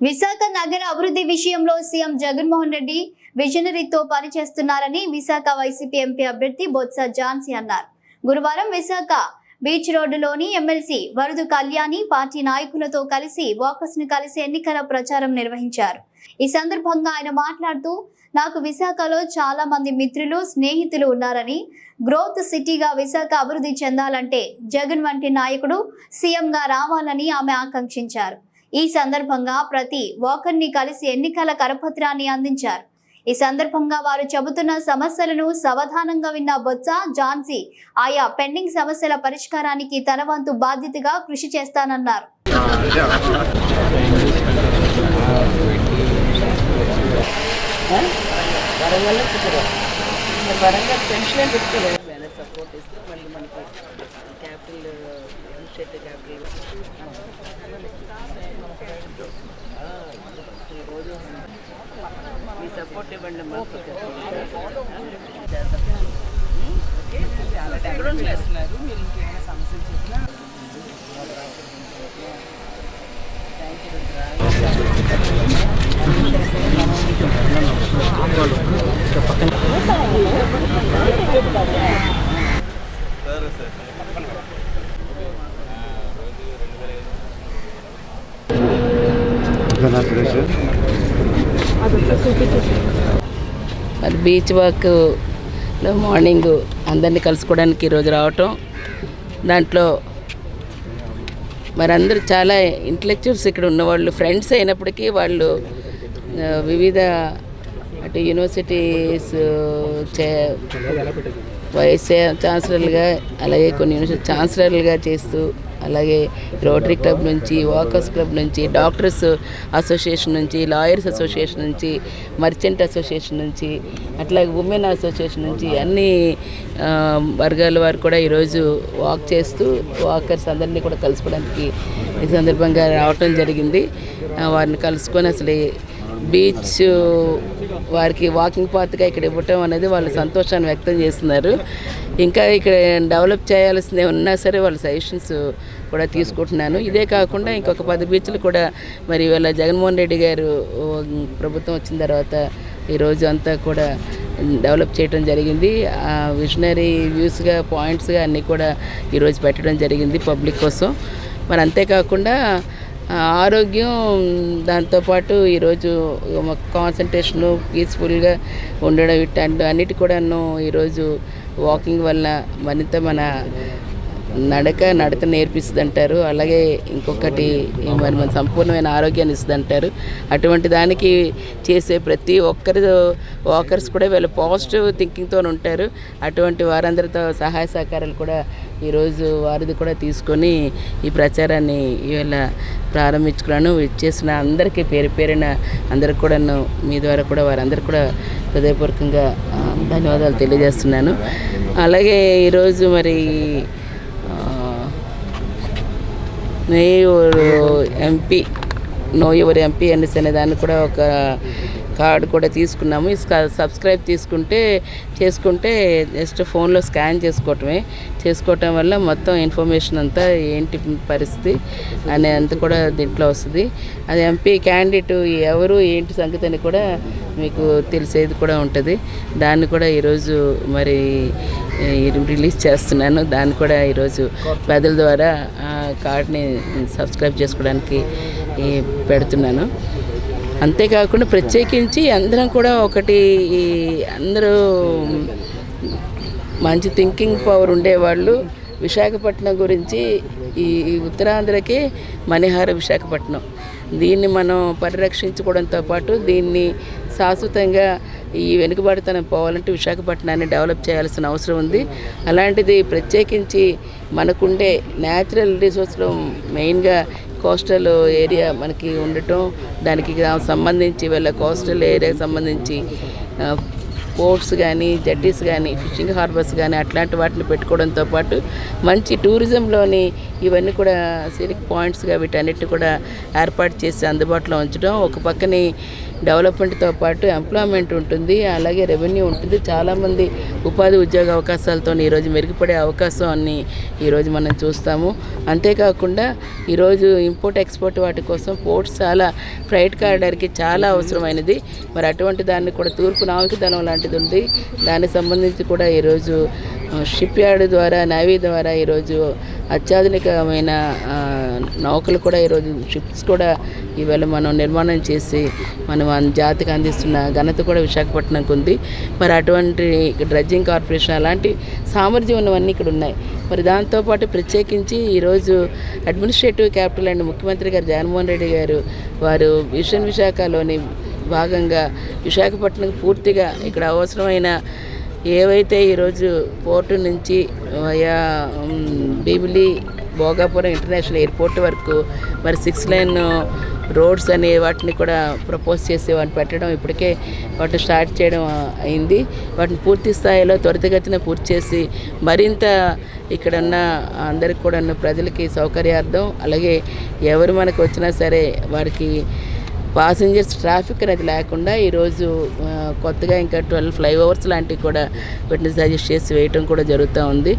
విశాఖ నగర అభివృద్ధి విషయంలో సీఎం జగన్మోహన్ రెడ్డి విజనరీతో పనిచేస్తున్నారని విశాఖ వైసీపీ ఎంపీ అభ్యర్థి బొత్స జాన్సీ అన్నారు. గురువారం విశాఖ బీచ్ రోడ్డులోని ఎమ్మెల్సీ వరదు కళ్యాణి పార్టీ నాయకులతో కలిసి వాకర్స్ను కలిసి ఎన్నికల ప్రచారం నిర్వహించారు. ఈ సందర్భంగా ఆయన మాట్లాడుతూ నాకు విశాఖలో చాలా మంది మిత్రులు స్నేహితులు ఉన్నారని గ్రోత్ సిటీగా విశాఖ అభివృద్ధి చెందాలంటే జగన్ వంటి నాయకుడు సీఎంగా రావాలని ఆమె ఆకాంక్షించారు. ఈ సందర్భంగా ప్రతి ఓకర్ని కలిసి ఎన్నికల కరపత్రాన్ని అందించారు. ఈ సందర్భంగా వారు చెబుతున్న సమస్యలను సవధానంగా విన్న బొత్స జాన్సీ ఆయా పెండింగ్ సమస్యల పరిష్కారానికి తన వంతు బాధ్యతగా కృషి చేస్తానన్నారు. వరంగల్ పెన్షన్ పెట్టుకోలేదు సపోర్ట్ ఇస్తే మళ్ళీ మనకి క్యాపిటల్ క్యాపిటల్ మీ సపోర్ట్ ఇవ్వండి మాకు చాలా ఎక్కడ చేస్తున్నారు మీరు ఇంకేమైనా సమస్యలు చెప్పినా థ్యాంక్ యూ మరి బీచ్ వాక్లో మార్నింగ్ అందరినీ కలుసుకోవడానికి ఈరోజు రావటం. దాంట్లో మరి అందరూ చాలా ఇంటలెక్చువల్స్ ఇక్కడ ఉన్నవాళ్ళు ఫ్రెండ్స్ అయినప్పటికీ వాళ్ళు వివిధ అటు యూనివర్సిటీస్ చే వైస్ ఛాన్సలర్లుగా అలాగే కొన్ని యూనివర్సిటీ ఛాన్సలర్లుగా చేస్తూ అలాగే రోటరీ క్లబ్ నుంచి వాకర్స్ క్లబ్ నుంచి డాక్టర్స్ అసోసియేషన్ నుంచి లాయర్స్ అసోసియేషన్ నుంచి మర్చెంట్ అసోసియేషన్ నుంచి అట్లాగే ఉమెన్ అసోసియేషన్ నుంచి అన్ని వర్గాల వారు కూడా ఈరోజు వాక్ చేస్తూ వాకర్స్ అందరినీ కూడా కలుసుకోవడానికి ఈ సందర్భంగా రావటం జరిగింది. వారిని కలుసుకొని అసలు బీచ్ వారికి వాకింగ్ పాత్గా ఇక్కడ ఇవ్వటం అనేది వాళ్ళు సంతోషాన్ని వ్యక్తం చేస్తున్నారు. ఇంకా ఇక్కడ డెవలప్ చేయాల్సింది ఉన్నా సరే వాళ్ళ సజెషన్స్ కూడా తీసుకుంటున్నాను. ఇదే కాకుండా ఇంకొక పది బీచ్లు కూడా మరి ఇవాళ జగన్మోహన్ రెడ్డి గారు ప్రభుత్వం వచ్చిన తర్వాత ఈరోజు అంతా కూడా డెవలప్ చేయడం జరిగింది. ఆ విజనరీ వ్యూస్గా పాయింట్స్గా అన్నీ కూడా ఈరోజు పెట్టడం జరిగింది పబ్లిక్ కోసం. మరి అంతేకాకుండా ఆరోగ్యం దాంతోపాటు ఈరోజు కాన్సన్ట్రేషను పీస్ఫుల్గా ఉండడం ఇట్లాంటి అన్నిటి కూడాను ఈరోజు వాకింగ్ వల్ల మరింత మన నడక నడత నేర్పిస్తుంది అంటారు అలాగే ఇంకొకటి మరి మన సంపూర్ణమైన ఆరోగ్యాన్ని ఇస్తుంది అంటారు అటువంటి దానికి చేసే ప్రతి ఒక్కరి వాకర్స్ కూడా వీళ్ళు పాజిటివ్ థింకింగ్తో ఉంటారు. అటువంటి వారందరితో సహాయ సహకారాలు కూడా ఈరోజు వారిది కూడా తీసుకొని ఈ ప్రచారాన్ని ఇవాళ ప్రారంభించుకున్నాను. ఇచ్చేసిన అందరికీ పేరు పేరిన అందరికి కూడా మీ ద్వారా కూడా వారందరికీ కూడా హృదయపూర్వకంగా ధన్యవాదాలు తెలియజేస్తున్నాను. అలాగే ఈరోజు మరి ఆ, ఎంపీ నో యువర్ ఎంపీ అనేసి అనే దాన్ని కూడా ఒక కార్డు కూడా తీసుకున్నాము. ఈ సబ్స్క్రైబ్ తీసుకుంటే చేసుకుంటే జస్ట్ ఫోన్లో స్కాన్ చేసుకోవటమే. చేసుకోవటం వల్ల మొత్తం ఇన్ఫర్మేషన్ అంతా ఏంటి పరిస్థితి అనే అంత కూడా దీంట్లో వస్తుంది. అది ఎంపీ క్యాండిడేట్ ఎవరు ఏంటి సంగతి అని కూడా మీకు తెలిసేది కూడా ఉంటుంది. దాన్ని కూడా ఈరోజు మరి రిలీజ్ చేస్తున్నాను. దాన్ని కూడా ఈరోజు ప్రజల ద్వారా కార్డ్ని సబ్స్క్రైబ్ చేసుకోవడానికి ఈ పెడుతున్నాను. అంతేకాకుండా ప్రత్యేకించి అందరం కూడా ఒకటి ఈ అందరూ మంచి థింకింగ్ పవర్ ఉండేవాళ్ళు. విశాఖపట్నం గురించి ఈ ఈ ఉత్తరాంధ్రకి మణిహార విశాఖపట్నం. దీన్ని మనం పరిరక్షించుకోవడంతో పాటు దీన్ని శాశ్వతంగా ఈ వెనుకబడితనం పోవాలంటే విశాఖపట్నాన్ని డెవలప్ చేయాల్సిన అవసరం ఉంది. అలాంటిది ప్రత్యేకించి మనకుండే న్యాచురల్ రిసోర్స్లో మెయిన్గా కోస్టల్ ఏరియా మనకి ఉండటం దానికి సంబంధించి వీళ్ళ కోస్టల్ ఏరియాకి సంబంధించి పోర్ట్స్ కానీ జడ్డీస్ కానీ ఫిషింగ్ హార్బర్స్ కానీ అట్లాంటి వాటిని పెట్టుకోవడంతో పాటు మంచి టూరిజంలోని ఇవన్నీ కూడా సీనిక్ పాయింట్స్గా వీటన్నిటిని కూడా ఏర్పాటు చేసి అందుబాటులో ఉంచడం ఒక పక్కని డెవలప్మెంట్తో పాటు ఎంప్లాయ్మెంట్ ఉంటుంది అలాగే రెవెన్యూ ఉంటుంది. చాలామంది ఉపాధి ఉద్యోగ అవకాశాలతో ఈరోజు మెరుగుపడే అవకాశాన్ని ఈరోజు మనం చూస్తాము. అంతేకాకుండా ఈరోజు ఇంపోర్ట్ ఎక్స్పోర్ట్ వాటి కోసం పోర్ట్స్ చాలా ఫ్రైట్ కారిడార్కి చాలా అవసరమైనది. మరి అటువంటి దాన్ని కూడా తూర్పు నావికదళం లాంటిది ఉంది దానికి సంబంధించి కూడా ఈరోజు షిప్ యార్డ్ ద్వారా నావీ ద్వారా ఈరోజు అత్యాధునికమైన నౌకలు కూడా ఈరోజు షిప్స్ కూడా ఈవేళ మనం నిర్మాణం చేసి మనం జాతికి అందిస్తున్న ఘనత కూడా విశాఖపట్నంకు ఉంది. మరి అటువంటి డ్రెడ్జింగ్ కార్పొరేషన్ అలాంటి సామర్థ్యం ఉన్నవన్నీ ఇక్కడ ఉన్నాయి. మరి దాంతోపాటు ప్రత్యేకించి ఈరోజు అడ్మినిస్ట్రేటివ్ క్యాపిటల్ అండ్ ముఖ్యమంత్రి గారు జగన్మోహన్ రెడ్డి గారు వారు విషన్ విశాఖలోని భాగంగా విశాఖపట్నం పూర్తిగా ఇక్కడ అవసరమైన ఏవైతే ఈరోజు పోర్టు నుంచి వయా బీబిలి భోగాపురం ఇంటర్నేషనల్ ఎయిర్పోర్ట్ వరకు మరి సిక్స్ లైన్ రోడ్స్ అనే వాటిని కూడా ప్రపోజ్ చేసి వాటిని పెట్టడం ఇప్పటికే వాటిని స్టార్ట్ చేయడం అయింది. వాటిని పూర్తి స్థాయిలో త్వరితగతిన పూర్తి చేసి మరింత ఇక్కడున్న అందరికి కూడా ఉన్న ప్రజలకి సౌకర్యార్థం అలాగే ఎవరు మనకు వచ్చినా సరే వారికి పాసింజర్స్ ట్రాఫిక్ అనేది లేకుండా ఈరోజు కొత్తగా ఇంకా ట్వెల్వ్ ఫ్లైఓవర్స్ లాంటివి కూడా వీటిని సజెస్ట్ చేసి వేయటం కూడా జరుగుతూ ఉంది.